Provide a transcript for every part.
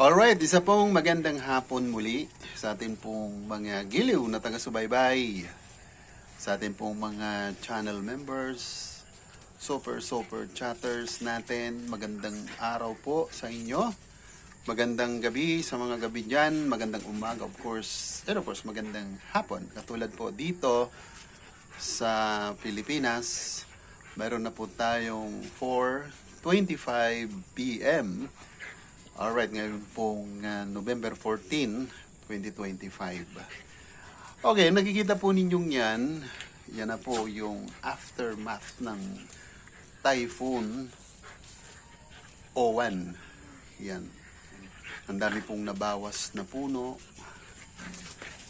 Alright, isa pong magandang hapon muli sa ating pong mga giliw na taga-subaybay, sa ating pong mga channel members, super super chatters natin, magandang araw po sa inyo, magandang gabi sa mga gabi dyan, magandang umaga of course, and of course magandang hapon. Katulad po dito sa Pilipinas, mayroon na po tayong 4.25 p.m. Alright, ngayon pong uh, November 14, 2025. Okay, nakikita po ninyong yan. Yan na po yung aftermath ng Typhoon Owan. Yan. Ang dami pong nabawas na puno.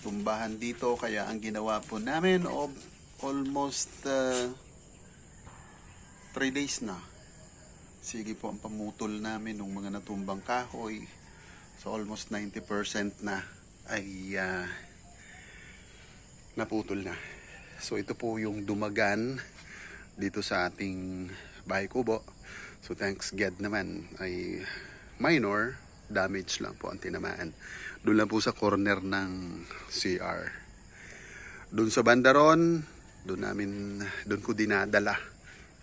Tumbahan dito, kaya ang ginawa po namin of almost 3 days na sige po ang pamutol namin ng mga natumbang kahoy. So almost 90% na ay ah, naputol na. So ito po yung dumagan dito sa ating bahay kubo. So thanks God naman ay minor damage lang po ang tinamaan. Doon lang po sa corner ng CR. Doon sa bandaron, doon namin, doon ko dinadala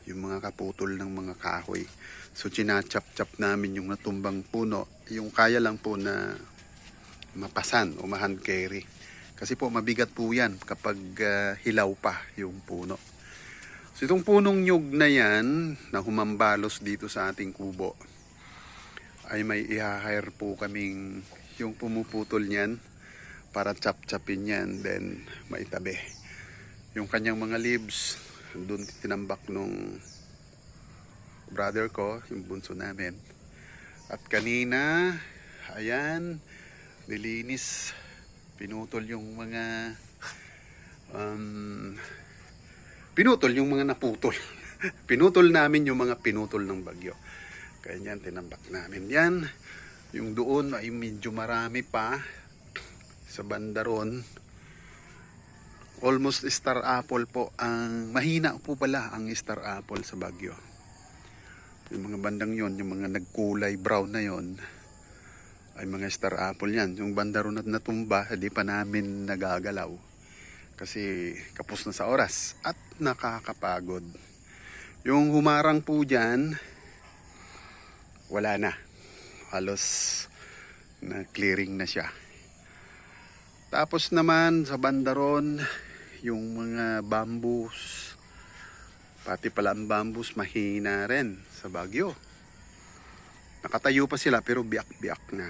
yung mga kaputol ng mga kahoy. So chinachap-chap namin yung natumbang puno, yung kaya lang po na mapasan o ma-hand carry. Kasi po mabigat po yan kapag ah, hilaw pa yung puno. So itong punong nyug na yan na humambalos dito sa ating kubo ay may i-hire po kaming yung pumuputol niyan para chap-chapin yan then maitabi. Yung kanyang mga leaves doon tinambak nung brother ko, yung bunso namin. At kanina, ayan, nilinis, pinutol yung mga, um, pinutol yung mga naputol. pinutol namin yung mga pinutol ng bagyo. Kaya yan, tinambak namin yan. Yung doon ay medyo marami pa sa bandaron almost star apple po ang mahina po pala ang star apple sa Baguio. Yung mga bandang yon, yung mga nagkulay brown na yon ay mga star apple yan. Yung bandaro na natumba, hindi pa namin nagagalaw. Kasi kapos na sa oras at nakakapagod. Yung humarang po dyan, wala na. Halos na clearing na siya. Tapos naman sa bandaron, yung mga bambus, pati pala ang bambus mahina rin sa Bagyo. Nakatayo pa sila pero biyak-biyak na.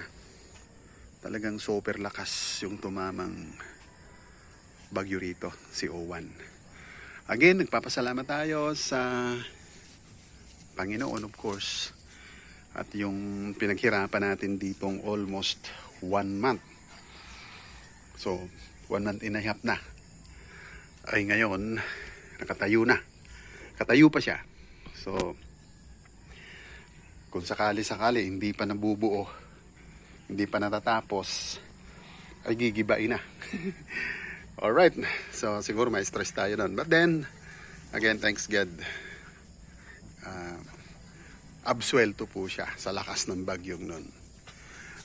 Talagang super lakas yung tumamang bagyo rito, si Owan. Again, nagpapasalamat tayo sa Panginoon of course. At yung pinaghirapan natin ditong almost one month. So, one month and a half na. Ay ngayon, nakatayo na. Katayo pa siya. So, kung sakali-sakali hindi pa nabubuo, hindi pa natatapos, ay gigibain na. Alright, so siguro may stress tayo nun. But then, again, thanks God. Uh, absuelto po siya sa lakas ng bagyong nun.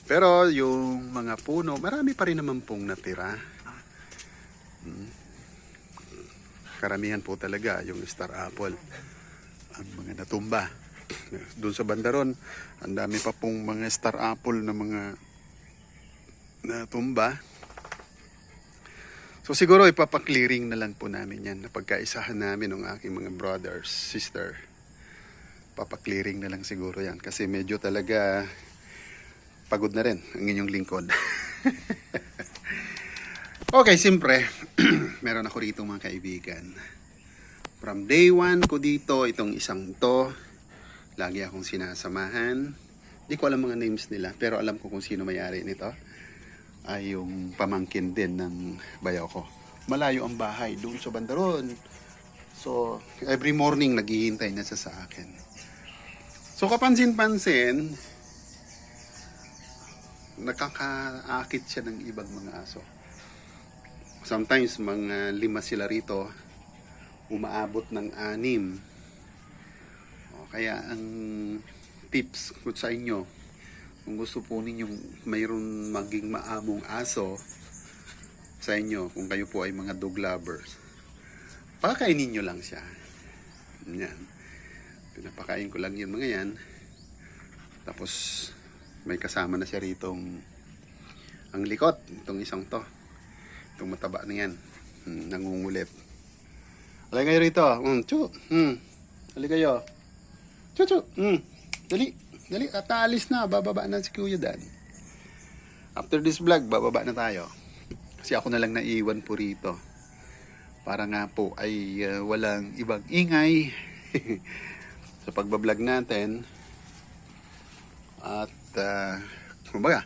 Pero yung mga puno, marami pa rin naman pong natira. Hmm. Karamihan po talaga yung star apple. Ang mga natumba. Doon sa bandaron, ang dami pa pong mga star apple na mga natumba. So siguro ipapaklearing na lang po namin yan. Napagkaisahan namin ng aking mga brothers, sister. Papaklearing na lang siguro yan. Kasi medyo talaga pagod na rin ang inyong lingkod. okay, siyempre, meron ako rito mga kaibigan. From day one ko dito, itong isang to, lagi akong sinasamahan. Hindi ko alam mga names nila, pero alam ko kung sino may-ari nito. Ay yung pamangkin din ng bayaw ko. Malayo ang bahay doon sa bandaron. So, every morning naghihintay na siya sa akin. So, kapansin-pansin, nakakaakit siya ng ibang mga aso. Sometimes mga lima sila rito, umaabot ng anim. O, kaya ang tips ko sa inyo, kung gusto po ninyong mayroon maging maamong aso sa inyo, kung kayo po ay mga dog lovers, pakainin nyo lang siya. Yan. Pinapakain ko lang yung mga yan. Tapos, may kasama na siya rito ang likot, itong isang to. Itong mataba na yan. Hmm, nangungulit. Halika kayo rito. Mm, chu. Mm. Halika kayo. Chu, chu. Mm. Dali. Dali. At aalis na. Bababa na si Kuya Dan. After this vlog, bababa na tayo. Kasi ako na lang naiwan po rito. Para nga po ay uh, walang ibang ingay sa pagbablog natin. At, uh, kumbaga,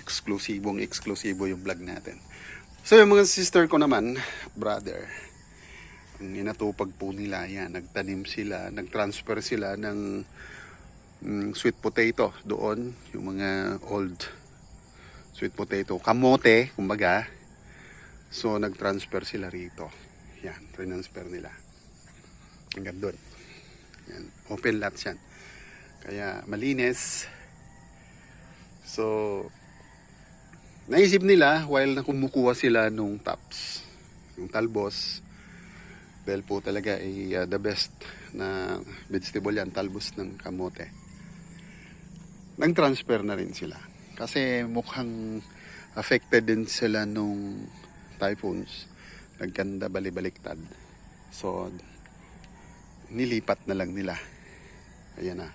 eksklusibong eksklusibo yung vlog natin. So yung mga sister ko naman, brother, ang inatupag po nila yan, nagtanim sila, nagtransfer sila ng mm, sweet potato doon, yung mga old sweet potato, kamote, kumbaga. So nagtransfer sila rito. Yan, transfer nila. Hanggang doon. Yan, open lot yan. Kaya malinis. So, naisip nila while kumukuha sila nung tops, yung talbos, dahil po talaga ay uh, the best na vegetable yan, talbos ng kamote. Nag-transfer na rin sila. Kasi mukhang affected din sila nung typhoons. Nagkanda balibaliktad. So, nilipat na lang nila. Ayan na.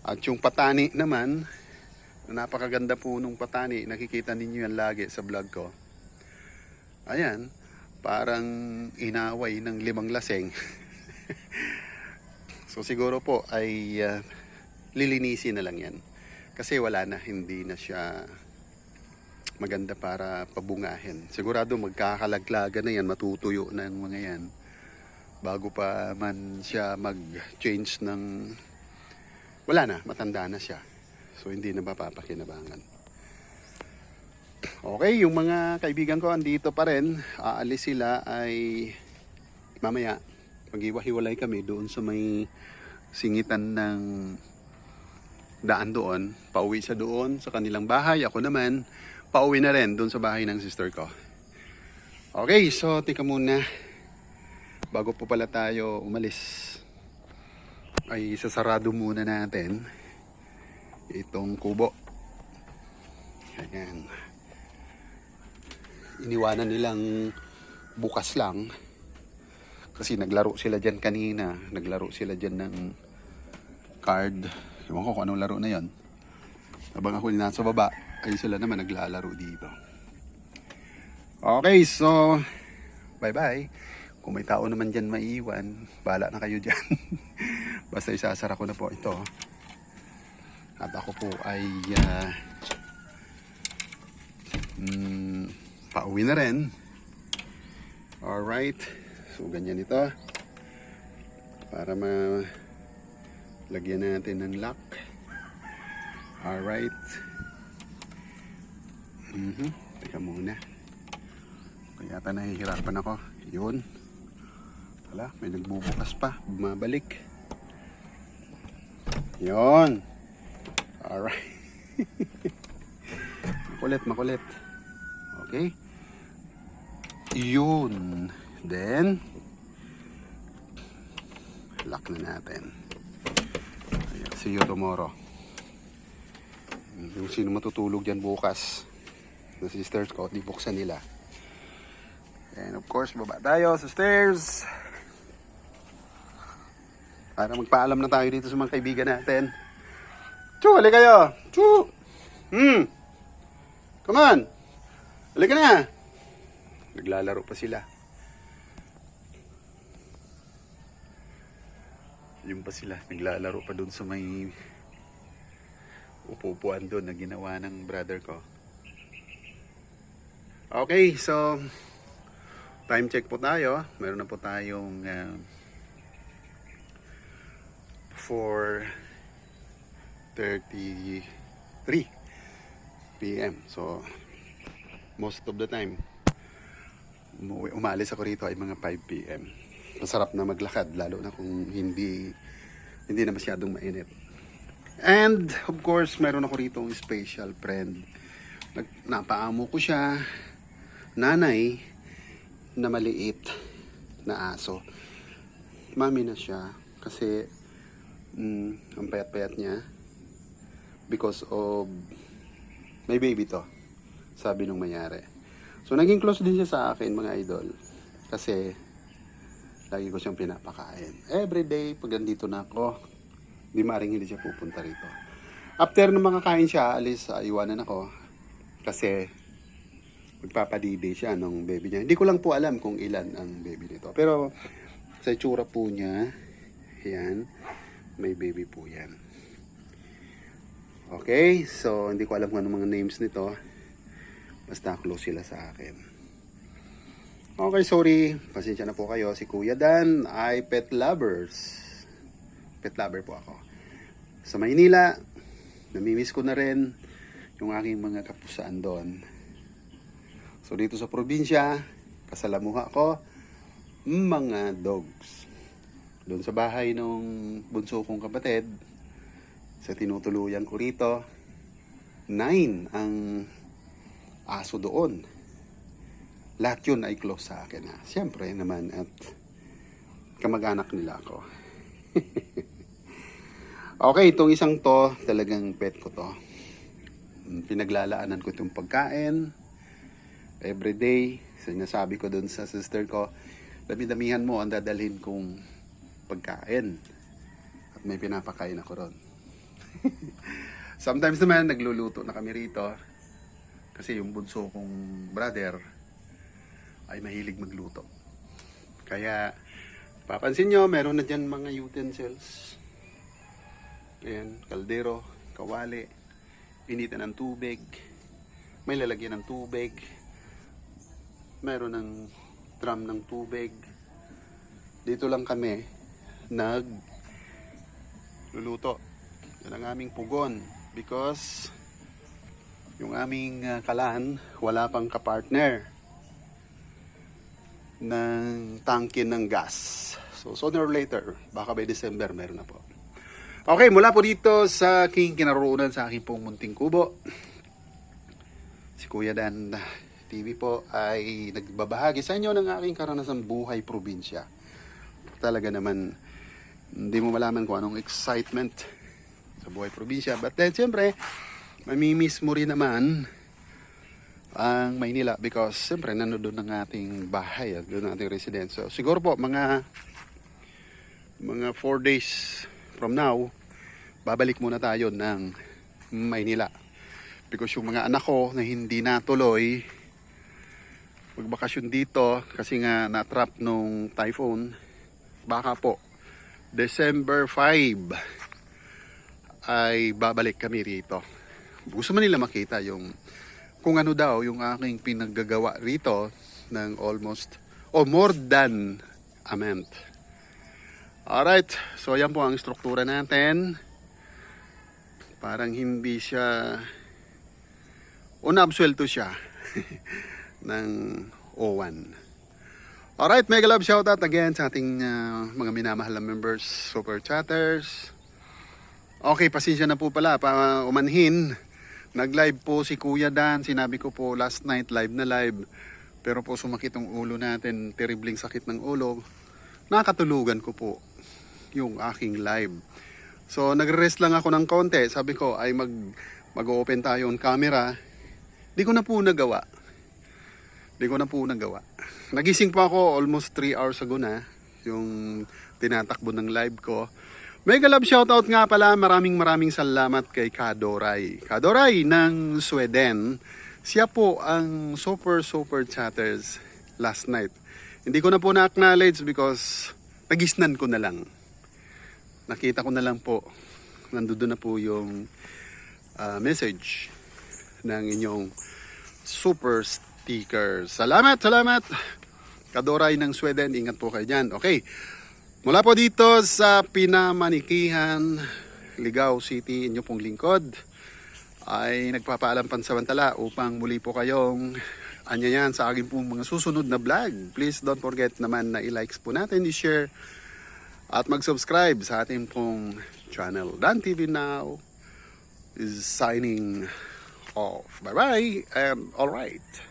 At yung patani naman, napakaganda po nung patani. Nakikita ninyo yan lagi sa vlog ko. Ayan, parang inaway ng limang laseng. so siguro po ay uh, lilinisin na lang yan. Kasi wala na, hindi na siya maganda para pabungahin. Sigurado magkakalaglaga na yan, matutuyo na yung mga yan. Bago pa man siya mag-change ng... Wala na, matanda na siya. So hindi na mapapakinabangan. Okay, yung mga kaibigan ko andito pa rin. Aalis sila ay mamaya. Mag-iwahiwalay kami doon sa may singitan ng daan doon. Pauwi sa doon sa kanilang bahay. Ako naman, pauwi na rin doon sa bahay ng sister ko. Okay, so tika muna. Bago po pala tayo umalis, ay sasarado muna natin itong kubo. Ayan. Iniwanan nilang bukas lang. Kasi naglaro sila dyan kanina. Naglaro sila dyan ng card. Ewan ko kung anong laro na yon. Habang ako nasa baba, ay sila naman naglalaro dito. Okay, so bye-bye. Kung may tao naman dyan maiwan, bala na kayo dyan. Basta isasara ko na po ito. At ako po ay uh, mm, pauwi na rin. Alright. So, ganyan ito. Para ma lagyan natin ng lock. Alright. Mhm. Teka muna. Kaya yata nahihirapan ako. Yun. Wala, may nagbubukas pa. Bumabalik. Yun. Alright. makulit, makulit. Okay. Yun. Then, lock na natin. Ayan, see you tomorrow. Yung sino matutulog dyan bukas. The sisters ko, di buksan nila. And of course, baba tayo sa stairs. Para magpaalam na tayo dito sa mga kaibigan natin. Chu, halika kayo. Chu. Hmm. Come on. Halika na. Naglalaro pa sila. Yung pa sila, naglalaro pa doon sa may upupuan doon na ginawa ng brother ko. Okay, so time check po tayo. Meron na po tayong uh, 4.33 p.m. So, most of the time, umuwi, umalis ako rito ay mga 5 p.m. Masarap na maglakad, lalo na kung hindi hindi na masyadong mainit. And of course, meron ako rito special friend. Nag, napaamo ko siya, nanay, na maliit na aso. Mami na siya kasi mm, ang payat-payat niya because of may baby to, sabi nung mayari. So naging close din siya sa akin mga idol kasi lagi ko siyang pinapakain. Every day pag nandito na ako, di maring hindi siya pupunta rito. After ng mga kain siya, alis, uh, iwanan ako. Kasi magpapadidi siya nung baby niya. Hindi ko lang po alam kung ilan ang baby nito. Pero sa itsura po niya, yan, may baby po yan. Okay, so hindi ko alam kung ano mga names nito. Basta close sila sa akin. Okay, sorry. Pasensya na po kayo. Si Kuya Dan ay pet lovers. Pet lover po ako. Sa Maynila, namimiss ko na rin yung aking mga kapusaan doon. So dito sa probinsya, kasalamuha ko mga dogs. Doon sa bahay nung bunso kong kapatid, sa tinutuluyan ko rito, nine ang aso doon. Lahat yun ay close sa akin. Ha. Siyempre naman at kamag-anak nila ako. okay, itong isang to, talagang pet ko to. Pinaglalaanan ko itong pagkain. Every day, sinasabi ko doon sa sister ko, dami-damihan mo ang dadalhin kong pagkain. At may pinapakain ako ron. Sometimes naman, nagluluto na kami rito. Kasi yung bunso kong brother ay mahilig magluto. Kaya, papansin nyo, meron na dyan mga utensils. Ayan, kaldero, kawali, initan ng tubig, may lalagyan ng tubig, meron ng drum ng tubig. Dito lang kami nag luluto. Yan ang aming pugon because yung aming uh, kalan wala pang kapartner ng tangke ng gas. So sooner or later, baka by December meron na po. Okay, mula po dito sa aking kinaroonan sa aking pong munting kubo. Si Kuya Dan TV po ay nagbabahagi sa inyo ng aking karanasang buhay probinsya. Talaga naman, hindi mo malaman kung anong excitement sa buhay probinsya. But then, siyempre, mamimiss mo rin naman ang Maynila because siyempre nanodoon ang ating bahay at doon ating residence. So, siguro po mga mga 4 days from now, babalik muna tayo ng Maynila. Because yung mga anak ko na hindi natuloy magbakasyon dito kasi nga na-trap nung typhoon, baka po December 5 ay babalik kami rito. Gusto man nila makita yung kung ano daw yung aking pinaggagawa rito ng almost or more than a month. Alright, so yan po ang struktura natin. Parang hindi siya unabsuelto siya ng O1. Alright, mega love shoutout again sa ating uh, mga minamahal na members, super chatters. Okay, pasensya na po pala, pa umanhin. Nag-live po si Kuya Dan, sinabi ko po last night live na live. Pero po sumakit ang ulo natin, terribling sakit ng ulo. Nakatulugan ko po yung aking live. So nagre-rest lang ako ng konti. Sabi ko ay mag mag-open tayo on camera. Di ko na po nagawa. Di ko na po nagawa. Nagising pa ako almost 3 hours ago na yung tinatakbo ng live ko. Mega love shoutout nga pala. Maraming maraming salamat kay Kadoray. Kadoray ng Sweden. Siya po ang super super chatters last night. Hindi ko na po na-acknowledge because nagisnan ko na lang. Nakita ko na lang po. Nandoon na po yung uh, message ng inyong super sticker. Salamat, salamat. Kadoray ng Sweden, ingat po kayo dyan. Okay. Mula po dito sa Pinamanikihan, Ligao City, inyo pong lingkod, ay nagpapaalam pansamantala upang muli po kayong anyayan sa aking pong mga susunod na vlog. Please don't forget naman na i-likes po natin, i-share, at mag-subscribe sa ating pong channel, Dan TV Now, is signing off. Bye bye and all right.